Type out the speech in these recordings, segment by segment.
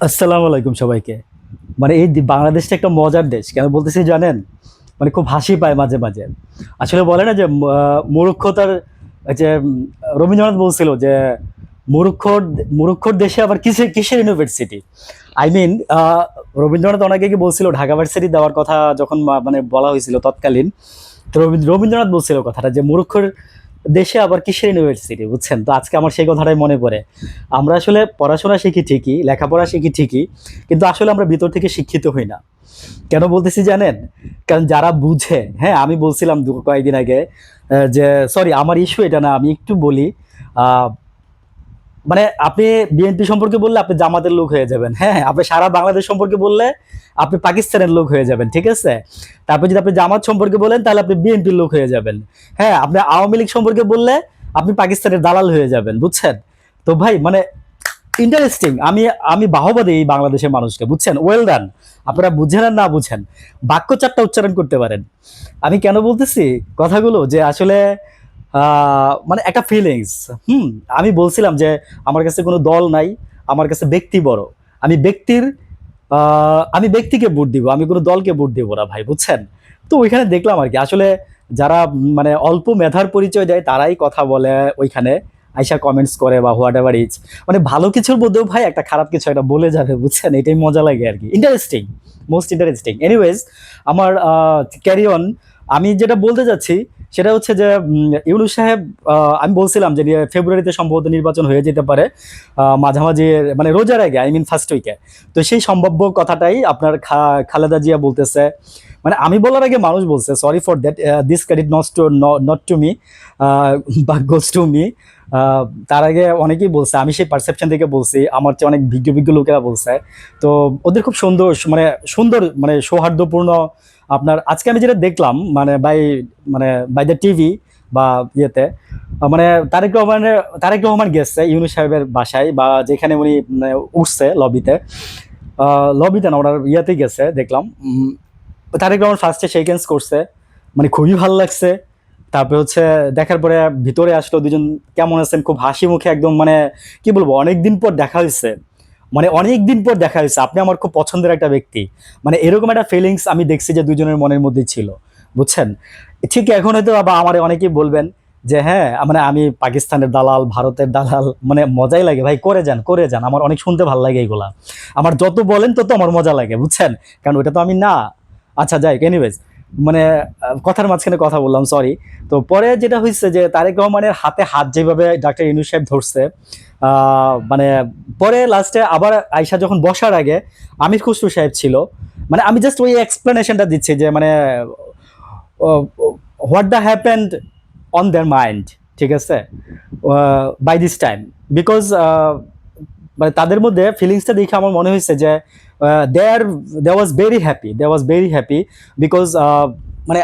আসসালামু আলাইকুম সবাইকে। মানে এই বাংলাদেশটা একটা মজার দেশ, কেন বলতেছি জানেন? মানে খুব হাসি পায় মাঝে মাঝে। আসলে বলে না যে মূর্খতার যে রবীন্দ্রনাথ বলছিল যে, মূর্খর মূর্খর দেশে আবার কিসের কিসের ইউনিভার্সিটি আই মিন রবীন্দ্রনাথ অনেকে কি বলছিল, ঢাকা ভার্সিটি দেওয়ার কথা যখন মানে বলা হয়েছিল তৎকালীন, তো রবীন্দ্র- রবীন্দ্রনাথ বলছিল কথাটা যে, মূর্খর দেশে আবার কিসের ইউনিভার্সিটি বুঝছেন? তো আজকে আমার সেই কথাটাই মনে পড়ে। আমরা আসলে পড়াশোনা শিখি ঠিকই, লেখাপড়া শিখি ঠিকই, কিন্তু আসলে আমরা ভিতর থেকে শিক্ষিত হই না। কেন বলতেছি জানেন? কারণ যারা বুঝে হ্যাঁ আমি বলছিলাম দু, কয়েকদিন আগে যে সরি আমার ইস্যু এটা না, আমি একটু বলি মানে আপনি বিএনপি সম্পর্কে বললে আপনি জামাতের লোক হয়ে যাবেন। হ্যাঁ আপনি সারা বাংলাদেশ সম্পর্কে বললে আপনি পাকিস্তানের লোক হয়ে যাবেন, ঠিক আছে? তারপর যদি আপনি জামাত সম্পর্কে বলেন, তাহলে আপনি বিএনপির লোক হয়ে যাবেন। হ্যাঁ আপনি আওয়ামী লীগ সম্পর্কে বললে আপনি পাকিস্তানের দালাল হয়ে যাবেন, বুঝছেন? তো ভাই মানে ইন্টারেস্টিং আমি আমি বাহবা দিই এই বাংলাদেশের মানুষকে, বুঝছেন? ওয়েল ডান আপনারা বুঝেন আর না বুঝেন। বাক্য চারটা উচ্চারণ করতে পারেন। আমি কেন বলতেছি কথাগুলো? যে আসলে মানে একটা ফিলিংস হুম, আমি বলছিলাম যে আমার কাছে কোনো দল নাই, আমার কাছে ব্যক্তি বড়। আমি ব্যক্তির আমি ব্যক্তিকে ভোট দিব, আমি কোনো দলকে ভোট দিব না ভাই, বুঝছেন? তো ওইখানে দেখলাম আর কি, আসলে যারা মানে অল্প মেধার পরিচয় দেয়, তারাই কথা বলে ওইখানে, আইসা কমেন্টস করে বা হোয়াট এভার ইজ মানে ভালো কিছুর মধ্যেও ভাই একটা খারাপ কিছু একটা বলে যাবে, বুঝছেন? এটাই মজা লাগে আর কি। ইন্টারেস্টিং মোস্ট ইন্টারেস্টিং এনিওয়েজ আমার ক্যারি অন আমি যেটা বলতে যাচ্ছি সেটা হচ্ছে যে ইউনুস সাহেব আমি বলছিলাম যে ফেব্রুয়ারিতে সম্ভবত নির্বাচন হয়ে যেতে পারে মাঝামাঝি মানে রোজার আগে আই মিন ফার্স্ট উইকে তো সেই সম্ভাব্য কথাটাই আপনার খালেদা জিয়া বলতেছে। মানে আমি বলার আগে মানুষ বলছে sorry for that this credit not to not to me বা গোস টু মি তার আগে অনেকেই বলছে আমি সেই পারসেপশন থেকে বলছি আমার চেয়ে অনেক বিজ্ঞ বিজ্ঞ লোকেরা বলছে। তো ওদের খুব সুন্দর মানে সুন্দর মানে সৌহার্দ্যপূর্ণ আপনার আজকে আমি যেটা দেখলাম মানে বাই মানে বাই দ্য টিভি বা ইয়েতে মানে তারেক রহমানের তারেক রহমান গেছে ইউনুস সাহেবের বাসায় বা যেখানে উনি মানে, উঠছে লবিতে লবিতে না ওনার ইয়েতে গেছে দেখলাম। তারেক রহমান ফার্স্টে শেকেন্স করছে মানে খুবই ভালো লাগছে। তারপরে হচ্ছে দেখার পরে ভিতরে আসলো দুজন কেমন আছেন, খুব হাসি মুখে একদম মানে কি বলব অনেক দিন পর দেখা হয়েছে। মানে অনেক দিন পর দেখা হয়েছে, আপনি আমার খুব পছন্দের একটা ব্যক্তি। মানে এরকম একটা ফিলিংস আমি দেখছি যে দুজনের মনের মধ্যে ছিল, বুঝছেন? ঠিক এখন হয়তো আবার আমার অনেকেই বলবেন যে হ্যাঁ মানে আমি পাকিস্তানের দালাল, ভারতের দালাল মানে মজাই লাগে, ভাই, করে যান করে যান, আমার অনেক শুনতে ভালো লাগে এগুলা। আমার যত বলেন তত আমার মজা লাগে, বুঝছেন? কারণ ওটা তো আমি না। আচ্ছা যাই এনিওয়েজ মানে কথার মাঝখানে কথা বললাম সরি তো পরে যেটা হয়েছে যে তারেক রহমানের হাতে হাত যেভাবে ডাক্তার ইনু সাহেব ধরছে মানে পরে লাস্টে আবার আয়সা যখন বসার আগে আমির খুসরু সাহেব ছিল মানে আমি জাস্ট ওই এক্সপ্লেনেশনটা দিচ্ছি যে মানে what the happened on their mind ঠিক আছে? বাই দিস টাইম বিকজ মানে তাদের মধ্যে ফিলিংসটা দেখে আমার মনে হয়েছে যে there they was very happy they was very happy because মানে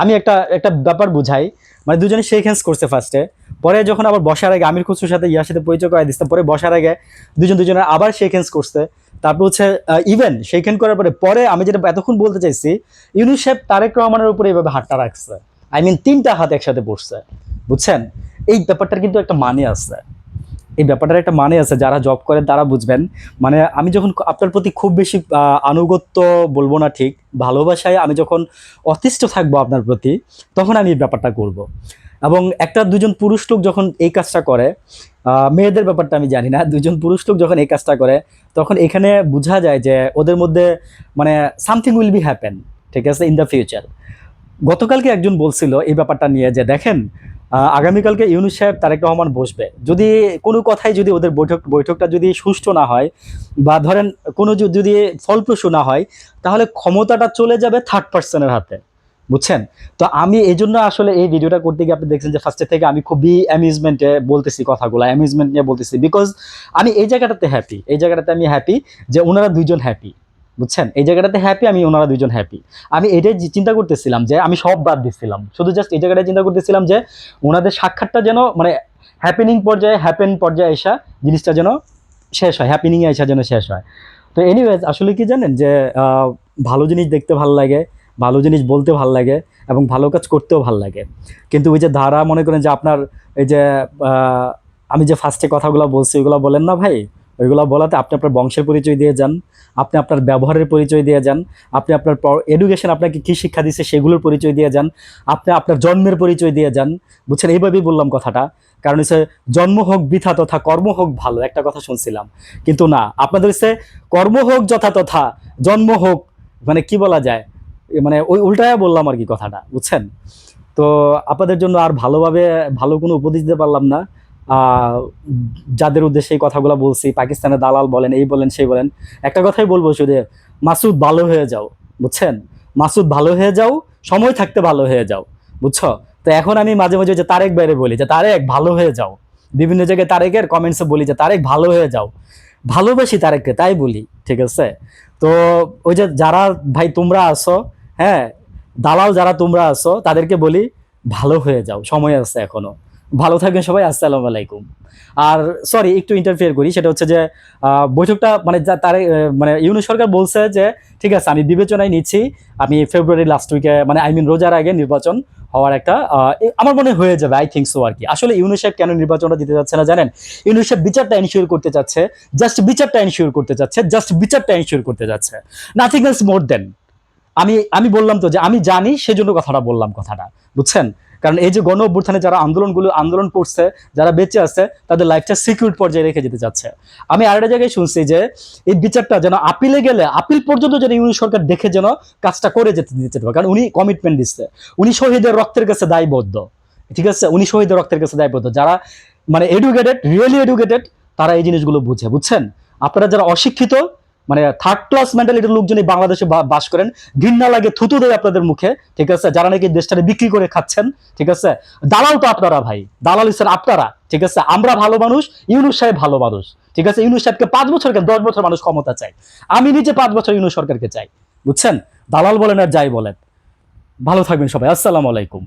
আমি একটা একটা ব্যাপার বুঝাই। মানে দুজনে শেক হ্যান্ডস করছে ফার্স্টে পরে যখন আবার বসার আগে আমির খুসরুর সাথে ইয়ার সাথে পরিচয় করে দিচ্ছে পরে বসার আগে দুজন দুজনের আবার শেক হ্যান্ডস করছে। তারপর হচ্ছে ইভেন শেক হ্যান্ড করার পরে পরে আমি যেটা এতক্ষণ বলতে চাইছি, ইউনিসেফ তারেক রহমানের উপরে এইভাবে হাতটা রাখছে। আই মিন তিনটা হাত একসাথে পড়ছে, বুঝছেন? এই ব্যাপারটার কিন্তু একটা মানে আছে। এই ব্যাপারটার একটা মানে আছে, যারা জব করে তারা বুঝবেন। মানে আমি যখন আপনার প্রতি খুব বেশি আনুগত্য বলব না ঠিক, ভালোবাসায় আমি যখন অতিষ্ঠ থাকব আপনার প্রতি, তখন আমি এই ব্যাপারটা করব। এবং একটা দুজন পুরুষ লোক যখন এই কাজটা করে মেয়েদের ব্যাপারটা আমি জানি না, দুজন পুরুষ লোক যখন এই কাজটা করে, তখন এখানে বোঝা যায় যে ওদের মধ্যে মানে সামথিং উইল বি হ্যাপেন ঠিক আছে ইন দ্য ফিউচার গতকালকে একজন বলছিল এই ব্যাপারটা নিয়ে যে, দেখেন আগামীকালকে ইউনুস সাহেব তারেক রহমান বসবে। যদি কোনো কথাই যদি ওদের বৈঠক, বৈঠকটা যদি সুষ্ঠু না হয় বা ধরেন কোনো যদি ফলপ্রসূ না হয়, তাহলে ক্ষমতাটা চলে যাবে থার্ড পার্সনের হাতে। বুঝছেন? তো আমি এই জন্য আসলে এই ভিডিওটা করতে গিয়ে আপনি দেখছেন যে ফার্স্টে থেকে আমি খুবই অ্যামিউজমেন্টে বলতেছি কথাগুলো অ্যামিউজমেন্ট নিয়ে বলতেছি। বিকজ আমি এই জায়গাটাতে হ্যাপি এই জায়গাটাতে আমি হ্যাপি যে ওনারা দুইজন হ্যাপি বুঝছেন? এই জায়গাটাতে হ্যাপি আমি ওনারা দুজন হ্যাপি আমি এটাই চিন্তা করতেছিলাম যে, আমি সব বাদ দিচ্ছিলাম শুধু জাস্ট এই জায়গাটায় চিন্তা করতেছিলাম যে, ওনাদের সাক্ষাৎটা যেন মানে হ্যাপেনিং পর্যায়ে হ্যাপেন পর্যায়ে এসা জিনিসটা যেন শেষ হয় হ্যাপেনিং এ এসা যেন শেষ হয়। তো এনিওয়েজ আসলে কি জানেন যে ভালো জিনিস দেখতে ভালো লাগে, ভালো জিনিস বলতে ভালো লাগে, এবং ভালো কাজ করতেও ভালো লাগে। কিন্তু ওই যে ধারা মনে করেন যে আপনার, এই যে আমি যে ফার্স্টে কথাগুলো বলছি, ওগুলো বলেন না ভাই? ওইগুলো বলাতে আপনি আপনার বংশের পরিচয় দিয়ে যান, আপনি আপনার ব্যবহারের পরিচয় দিয়ে যান, আপনি আপনার এডুকেশন আপনাকে কী শিক্ষা দিচ্ছে সেগুলোর পরিচয় দিয়ে যান, আপনি আপনার জন্মের পরিচয় দিয়ে যান। বুঝছেন? এইভাবেই বললাম কথাটা। কারণ হচ্ছে জন্ম হোক বৃথা তথা, কর্ম হোক ভালো, একটা কথা শুনছিলাম। কিন্তু না, আপনাদের হচ্ছে কর্ম হোক যথা তথা, জন্ম হোক মানে কি বলা যায়? মানে ওই উল্টায় বললাম আর কি কথাটা, বুঝছেন? তো আপনাদের জন্য আর ভালোভাবে, ভালো কোনো উপদেশ দিতে পারলাম না। যাদের উদ্দেশ্যে এই কথাগুলো বলছি পাকিস্তানের দালাল বলেন, এই বলেন, সেই বলেন, একটা কথাই বলব শুধু, মাসুদ ভালো হয়ে যাও, বুঝছেন? মাসুদ ভালো হয়ে যাও, সময় থাকতে ভালো হয়ে যাও, বুঝছ? তো এখন আমি মাঝে মাঝে যে তারেক বাইরে বলি, যে তারেক ভালো হয়ে যাও, বিভিন্ন জায়গায় তারেকের কমেন্টসে বলি যে তারেক ভালো হয়ে যাও, ভালোবাসি তারেককে, তাই বলি, ঠিক আছে? তো ওই যে যারা, ভাই তোমরা আসো হ্যাঁ দালাল যারা তোমরা আসো তাদেরকে বলি, ভালো হয়ে যাও, সময় আছে এখনও। ভালো থাকবেন সবাই, আসসালামু আলাইকুম। আর সরি একটু ইন্টারফিয়ার করি, সেটা হচ্ছে যে বৈঠকটা মানে যা তার মানে ইউনু সরকার বলছে যে, ঠিক আছে, আমি বিবেচনায় নিচ্ছি, আমি ফেব্রুয়ারি লাস্ট উইকে মানে আই মিন রোজার আগে নির্বাচন হওয়ার একটা আমার মনে হয়ে যাবে আই থিঙ্ক সো আর কি। আসলে ইউনিসেফ কেন নির্বাচনটা দিতে যাচ্ছে না জানেন? ইউনিসেফ বিচারটা এনশিওর করতে চাচ্ছে জাস্ট বিচারটা এনশিওর করতে চাচ্ছে জাস্ট বিচারটা এনশিওর করতে যাচ্ছে। নাথিং এলস মোর দেন আমি আমি বললাম তো যে, আমি জানি, সেজন্য কথাটা বললাম কথাটা, বুঝছেন? কারণ এই যে গণ অভ্যুত্থানে যারা আন্দোলনগুলো, আন্দোলন করছে, যারা বেঁচে আছে, তাদের লাইফটা সিকিউর পর্যায়ে রেখে যেতে চাচ্ছে। আমি আরেকটা জায়গায় শুনছি যে, এই বিচারটা যেন আপিলে গেলে, আপিল পর্যন্ত যেন ইউনি সরকার দেখে যেন কাজটা করে যেতে দিতে পারে। কারণ উনি কমিটমেন্ট দিচ্ছে। উনি শহীদের রক্তের কাছে দায়বদ্ধ। ঠিক আছে? উনি শহীদের রক্তের কাছে দায়বদ্ধ। যারা মানে এডুকেটেড রিয়েলি এডুকেটেড তারা এই জিনিসগুলো বুঝে। বুঝছেন? আপনারা যারা অশিক্ষিত মানে থার্ড ক্লাস মেন্টালিটির লোকজন এই বাংলাদেশে বাস করেন। ঘৃণা লাগে, থুতু দেয় আপনাদের মুখে, ঠিক আছে? যারা নাকি দেশটাকে বিক্রি করে খাচ্ছেন, ঠিক আছে? দালাল তো আপনারা ভাই, দালাল হচ্ছেন আপনারা, ঠিক আছে? আমরা ভালো মানুষ, ইউনুস সাহেব ভালো মানুষ, ঠিক আছে? ইউনুস সাহেবকে পাঁচ বছর কেন? দশ বছর মানুষ ক্ষমতা চাই আমি নিজে পাঁচ বছর ইউনুস সরকারকে চাই, বুঝছেন? দালাল বলেন আর যাই বলেন। ভালো থাকবেন সবাই, আসসালামু আলাইকুম।